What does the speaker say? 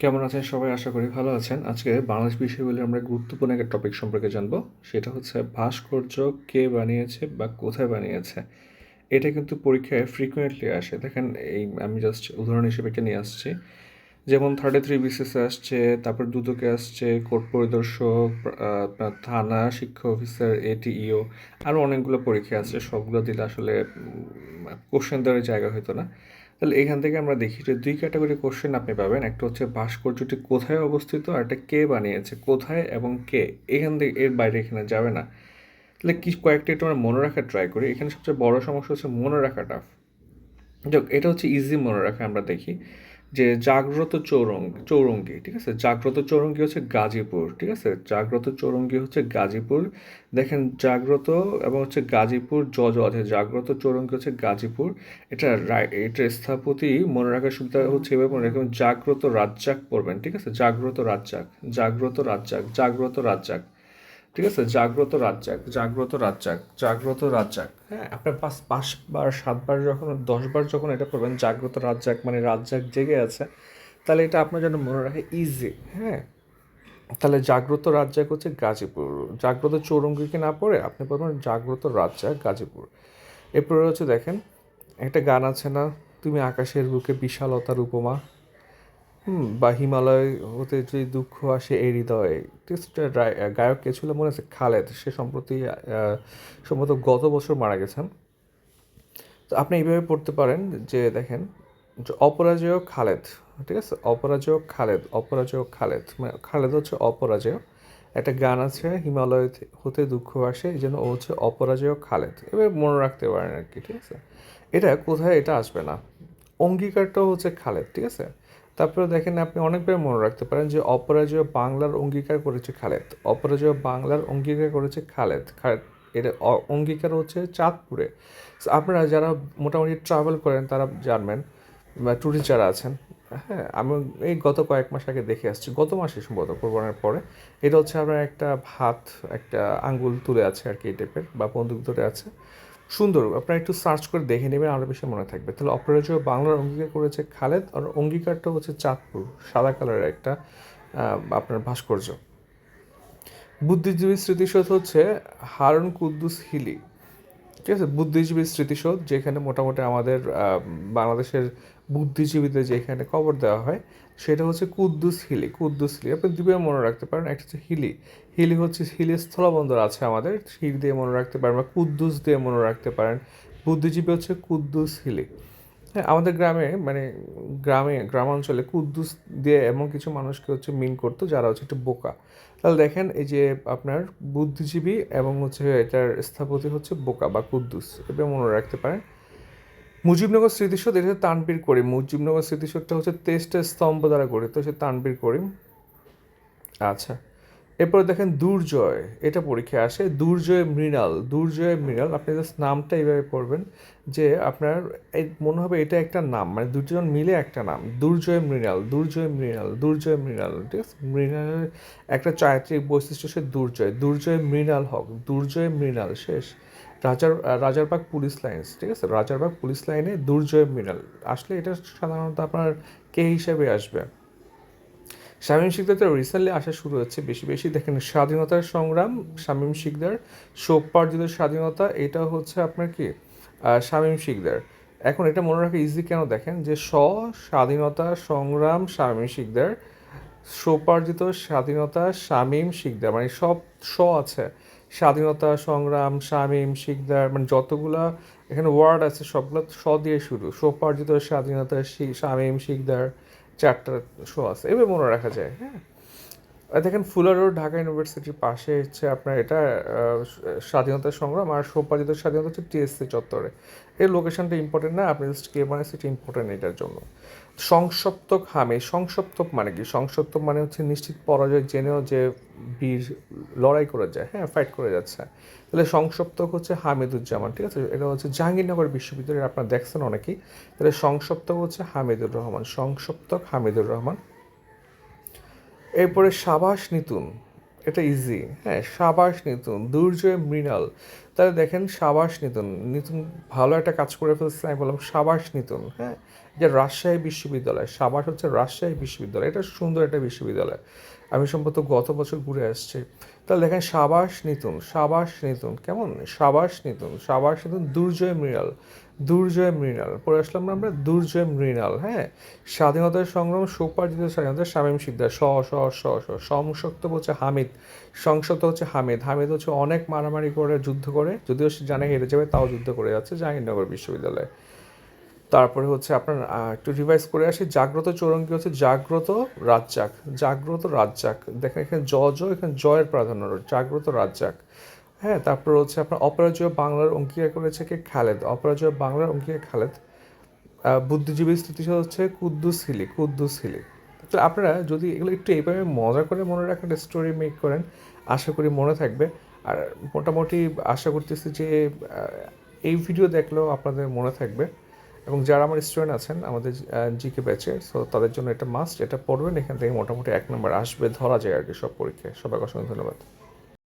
কেমন আছেন সবাই? আশা করি ভালো আছেন। আজকে বাংলাদেশ বিষয় বলে আমরা গুরুত্বপূর্ণ একটা টপিক সম্পর্কে জানব। সেটা হচ্ছে ভাস্কর্য কে বানিয়েছে বা কোথায় বানিয়েছে? এটা কিন্তু পরীক্ষায় ফ্রিকুয়েন্টলি আসে। দেখেন এই আমি জাস্ট উদাহরণ হিসেবে এটা নিয়ে আসছি। যেমন থার্টি থ্রি বিসিসে আসছে তারপর দুদকে আসছে কোর্ট পরিদর্শক আহ, থানা শিক্ষা অফিসার এটিইও আরও অনেকগুলো পরীক্ষা আছে। সবগুলো দিলে আসলে কোশ্চেন দেওয়ার জায়গা হতো না। তাহলে এখান থেকে আমরা দেখি যে দুই ক্যাটাগরি কোশ্চেন আপনি পাবেন। একটা হচ্ছে ভাস্কর্যটি কোথায় অবস্থিত আর একটা কে বানিয়েছে? কোথায় এবং কে? এখান থেকে এর বাইরে এখানে যাবে না। তাহলে কি কয়েকটি একটু আমরা মনে রাখার ট্রাই করি। এখানে সবচেয়ে বড় সমস্যা হচ্ছে মনে রাখাটা। যাক, এটা হচ্ছে ইজি মনে রাখা আমরা দেখি। যে জাগ্রত চৌরঙ্গ, চৌরঙ্গি, ঠিক আছে? জাগ্রত চৌরঙ্গি হচ্ছে গাজীপুর, ঠিক আছে? জাগ্রত চৌরঙ্গি হচ্ছে গাজীপুর। দেখেন, জাগ্রত এবং হচ্ছে গাজীপুর জ জ আছে জাগ্রত চৌরঙ্গি হচ্ছে গাজীপুর। এটা এটা স্থাপতি মনে রাখার সুবিধা হচ্ছে এভাবে মনে রাখবেন, জাগ্রত রাজ্জাক পড়বেন, ঠিক আছে? জাগ্রত রাজ্জাক জাগ্রত রাজ্জাক জাগ্রত রাজ্জাক। ঠিক আছে? জাগ্রত রাজ্জাক জাগ্রত রাজ্জাক জাগ্রত রাজ্জাক। হ্যাঁ আপনার পাঁচ পাঁচবার সাতবার যখন দশবার যখন এটা করবেন, জাগ্রত রাজ্জাক মানে রাজ্জাক জেগে আছে, তাহলে এটা আপনার জন্য মনে রাখে ইজি হ্যাঁ? তাহলে জাগ্রত রাজ্জাক হচ্ছে গাজীপুর। জাগ্রত চৌরঙ্গিকে না পড়ে? আপনি বলবেন জাগ্রত রাজ্জাক গাজীপুর। এরপরে হচ্ছে দেখেন, একটা গান আছে না, তুমি আকাশের বুকে বিশালতার উপমা বা হিমালয় হতে যে দুঃখ আসে এই হৃদয়ে গায়ক কে ছিল মনে আছে? খালেদ। সে সম্প্রতি সম্ভবত গত বছর মারা গেছেন। তো আপনি এইভাবে পড়তে পারেন যে, দেখেন, যে অপরাজয় খালেদ, ঠিক আছে? অপরাজয় খালেদ অপরাজয় খালেদ মানে খালেদ হচ্ছে অপরাজয়। একটা গান আছে, হিমালয় হতে দুঃখ আসে, এই ও হচ্ছে অপরাজয় খালেদ। এবার মনে রাখতে পারেন আর কি, ঠিক আছে? এটা কোথায়, এটা আসবে না। অঙ্গীকারটাও হচ্ছে খালেদ, ঠিক আছে? তারপরে দেখেন আপনি অনেকবার মনে রাখতে পারেন যে অপরাজয় বাংলার অঙ্গীকার করেছে খালেদ। অপরাজয় বাংলার অঙ্গীকার করেছে খালেদ। এটা অঙ্গীকার হচ্ছে চাঁদপুরে। আপনারা যারা মোটামুটি ট্রাভেল করেন, তারা জানবেন, বা ট্যুরিস্ট যারা আছেন হ্যাঁ আমি এই গত কয়েক মাস আগে দেখে আসছি। গত মাসে সম্ভবত কোরবানের পরে। এটা হচ্ছে আপনার একটা ভাত, একটা আঙ্গুল তুলে আছে আর কি এই টাইপের বা বন্দুক ধরে আছে। সুন্দর, আপনারা একটু সার্চ করে দেখে নেবেন আরও বেশি মনে থাকবে। তাহলে অপরাজয় বাংলার অঙ্গীকার করেছে খালেদ, আর অঙ্গীকারটা হচ্ছে চাঁদপুর, সাদা কালারের একটা আপনার ভাস্কর্য। বুদ্ধিজীবী স্মৃতিসৌধ হচ্ছে হারুন কুদ্দুস হিলি। ঠিক আছে? বুদ্ধিজীবী স্মৃতিসৌধ, যেখানে মোটামুটি আমাদের বাংলাদেশের বুদ্ধিজীবীদের যেখানে কবর দেওয়া হয়, সেটা হচ্ছে কুদ্দুস হিলি। কুদ্দুস হিলি। আপনি দুবার মনে রাখতে পারেন। একটা হচ্ছে হিলি। হিলি হচ্ছে, হিলি স্থলবন্দর আছে আমাদের। হিল দিয়ে মনে রাখতে পারেন বা কুদ্দুস দিয়ে মনে রাখতে পারেন। বুদ্ধিজীবী হচ্ছে কুদ্দুস হিলি। হ্যাঁ আমাদের গ্রামে মানে গ্রামে, গ্রামাঞ্চলে কুদ্দুস দিয়ে এমন কিছু মানুষকে হচ্ছে মিন করতো যারা হচ্ছে একটু বোকা। তাহলে দেখেন এই যে আপনার বুদ্ধিজীবী এবং হচ্ছে এটার স্থপতি হচ্ছে বোকা বা কুদ্দুস, এটা মনে রাখতে পারেন। মুজিবনগর স্মৃতিসৌধ, এটা তানবীর করিম। মুজিবনগর স্মৃতিসৌধটা হচ্ছে তেইশটা স্তম্ভ দ্বারা গঠিত, সে তানবীর করিম। আচ্ছা। এরপরে দেখেন দুর্জয়, এটা পরীক্ষায় আসে, দুর্জয় মৃণাল দুর্জয় মৃণাল, আপনি জাস্ট নামটা এইভাবে পড়বেন যে আপনার মনে হবে এটা একটা নাম মানে দুজন মিলে একটা নাম, দুর্জয় মৃণাল দুর্জয় মৃণাল দুর্জয় মৃণাল, ঠিক আছে? মৃণালের একটা চারিত্রিক বৈশিষ্ট্য সে দুর্জয় দুর্জয় মৃণাল হক, দুর্জয় মৃণাল, শেষ। রাজার রাজারবাগ পুলিশ লাইন্স, ঠিক আছে? রাজারবাগ পুলিশ লাইনে দুর্জয় মৃণাল, আসলে এটা সাধারণত আপনার কে হিসেবে আসবে? শামীম শিকদার রিসেন্টলি আসা শুরু হচ্ছে। বেশি বেশি দেখেন, স্বাধীনতার সংগ্রাম, শামীম শিকদার সৌপার্জিত স্বাধীনতা, এটা হচ্ছে আপনার কি? শামীম শিকদার। এখন এটা মনে রাখা ইজি কেন দেখেন? যে স্ব স্বাধীনতা সংগ্রাম, শামীম শিকদার সোপার্জিত স্বাধীনতা, শামীম শিকদার মানে সব স আছে। স্বাধীনতা, সংগ্রাম, শামীম শিকদার মানে যতগুলা এখানে ওয়ার্ড আছে, সবগুলো স দিয়ে শুরু। সোপার্জিত স্বাধীনতা শামীম শিকদার চারটা শো আছে। এভাবে মনে রাখা যায় হ্যাঁ? দেখেন ফুলার রোড ঢাকা ইউনিভার্সিটির পাশে হচ্ছে আপনার এটা স্বাধীনতা সংগ্রাম আর সৌপার্জিত স্বাধীনতা হচ্ছে টিএসসি চত্বরে। এই লোকেশনটা ইম্পর্টেন্ট না, আপনি জাস্ট কে মানে সেটা ইম্পর্টেন্ট এটার জন্য। সংসপ্তক হামে, সংসপ্তক মানে কি? সংসপ্তক মানে হচ্ছে নিশ্চিত পরাজয় জেনেও যে বীর লড়াই করে যায় হ্যাঁ ফাইট করে যাচ্ছে। তাহলে সংসপ্তক হচ্ছে হামিদুজ্জামান, ঠিক আছে? এটা হচ্ছে জাহাঙ্গীরনগর বিশ্ববিদ্যালয়ে আপনারা দেখছেন অনেকেই। তাহলে সংসপ্তক হচ্ছে হামিদুর রহমান, সংসপ্তক হামিদুর রহমান। এরপরে সাবাস নিতুন, এটা ইজি হ্যাঁ সাবাস নিতুন, দুর্জয় মৃণাল। তাহলে দেখেন সাবাস নিতুন নিতুন ভালো একটা কাজ করে ফেলছে, আমি বললাম সাবাস নিতুন হ্যাঁ যে রাজশাহী বিশ্ববিদ্যালয়, সাবাস হচ্ছে রাজশাহী বিশ্ববিদ্যালয়, এটা সুন্দর একটা বিশ্ববিদ্যালয়। আমি সম্ভবত গত বছর ঘুরে আসছি। তাহলে দেখেন সাবাস নিতুন সাবাস নিতুন, কেমন? সাবাস নিতুন সাবাস নিতুন, দুর্জয় মৃণাল দুর্জয় মৃণাল। পড়ে আসলাম না আমরা দুর্জয় মৃণাল হ্যাঁ? স্বাধীনতার সংগ্রাম সুপার্জিত স্বাধীনতা, শামীম সিকদার স স স স। সংসক্ত হচ্ছে হামিদ সংসদ হচ্ছে হামিদ। হামিদ হচ্ছে অনেক মারামারি করে, যুদ্ধ করে, যদিও সে জানে হেরে যাবে, তাও যুদ্ধ করে যাচ্ছে জাহাঙ্গীরনগর বিশ্ববিদ্যালয়ে। তারপরে হচ্ছে আপনার একটু রিভাইজ করে আসি, জাগ্রত চৌরঙ্গি হচ্ছে জাগ্রত রাজ্জাক জাগ্রত রাজ্জাক। দেখেন এখানে জ জ, এখানে জয়ের প্রাধান্য জাগ্রত রাজ্জাক। হ্যাঁ তারপর হচ্ছে আপনার অপরাজয় বাংলার অঙ্কিকা করেছে কে? খালেদ। অপরাজয় বাংলার অঙ্কিকা খালেদ। বুদ্ধিজীবী স্থিতি হচ্ছে কুদ্দুস হিলি কুদ্দুস হিলি। তো আপনারা যদি এগুলো একটু এইভাবে মজা করে মনে রাখার স্টোরি মেক করেন, আশা করি মনে থাকবে। আর মোটামুটি আশা করতেছি যে এই ভিডিও দেখলেও আপনাদের মনে থাকবে। এবং যারা আমার স্টুডেন্ট আছেন, আমাদের জিকে ব্যাচে সো তাদের জন্য এটা মাস্ট এটা পড়বেন, এখান থেকে মোটামুটি এক নম্বর আসবে, ধরা যায় আর কি সব পরীক্ষায়। সবাইকে অসংখ্য ধন্যবাদ।